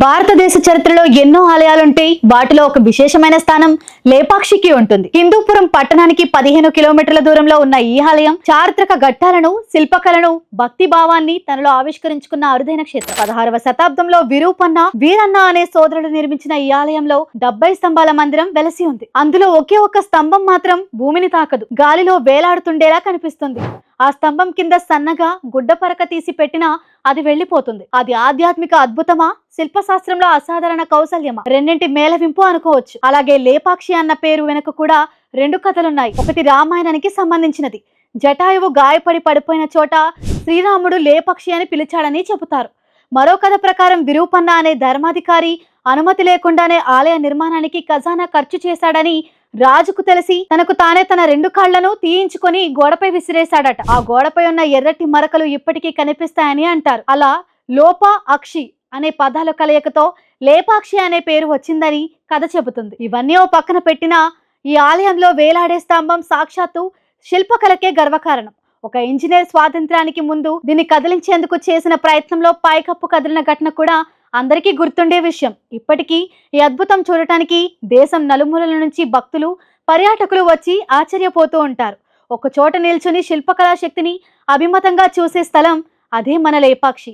భారతదేశ చరిత్రలో ఎన్నో ఆలయాలుంటాయి వాటిలో ఒక విశేషమైన స్థానం లేపాక్షికి ఉంటుంది. హిందూపురం పట్టణానికి పదిహేను కిలోమీటర్ల దూరంలో ఉన్న ఈ ఆలయం చారిత్రక ఘట్టాలను శిల్పకళను భక్తి భావాన్ని తనలో ఆవిష్కరించుకున్న అరుదైన క్షేత్రం. పదహారవ శతాబ్దంలో విరూపన్న వీరన్న అనే సోదరుడు నిర్మించిన ఈ ఆలయంలో డెబ్బై స్తంభాల మందిరం వెలసి ఉంది. అందులో ఒకే ఒక్క స్తంభం మాత్రం భూమిని తాకదు. గాలిలో వేలాడుతుండేలా కనిపిస్తుంది. ఆ స్తంభం కింద సన్నగా గుడ్డ పరక తీసి పెట్టినా అది వెళ్ళిపోతుంది. అది ఆధ్యాత్మిక అద్భుతమా? శిల్పశాస్త్రంలో అసాధారణ కౌశల్యమా? రెండింటి మేళవింపు అనుకోవచ్చు. అలాగే లేపాక్షి అన్న పేరు వెనుక కూడా రెండు కథలున్నాయి. ఒకటి రామాయణానికి సంబంధించినది. జటాయువు గాయపడి పడిపోయిన చోట శ్రీరాముడు లేపక్షి అని పిలిచాడని చెబుతారు. మరో కథ ప్రకారం విరూపన్న అనే ధర్మాధికారి అనుమతి లేకుండానే ఆలయ నిర్మాణానికి ఖజానా ఖర్చు చేశాడని రాజుకు తెలిసి తనకు తానే తన రెండు కాళ్ళను తీయించుకొని గోడపై విసిరేశాడట. ఆ గోడపై ఉన్న ఎర్రటి మరకలు ఇప్పటికీ కనిపిస్తాయని అంటారు. అలా లోప అక్షి అనే పదాల కలయికతో లేపాక్షి అనే పేరు వచ్చిందని కథ చెబుతుంది. ఇవన్నీ ఓ పక్కన పెట్టినా ఈ ఆలయంలో వేలాడే స్తంభం సాక్షాత్తు శిల్పకళకే గర్వకారణం. ఒక ఇంజనీర్ స్వాతంత్రానికి ముందు దీన్ని కదిలించేందుకు చేసిన ప్రయత్నంలో పైకప్పు కదిలిన ఘటన కూడా అందరికీ గుర్తుండే విషయం. ఇప్పటికీ ఈ అద్భుతం చూడటానికి దేశం నలుమూలల నుంచి భక్తులు పర్యాటకులు వచ్చి ఆశ్చర్యపోతూ ఉంటారు. ఒక చోట నిల్చుని శిల్పకళా శక్తిని అభిమతంగా చూసే స్థలం అదే మన లేపాక్షి.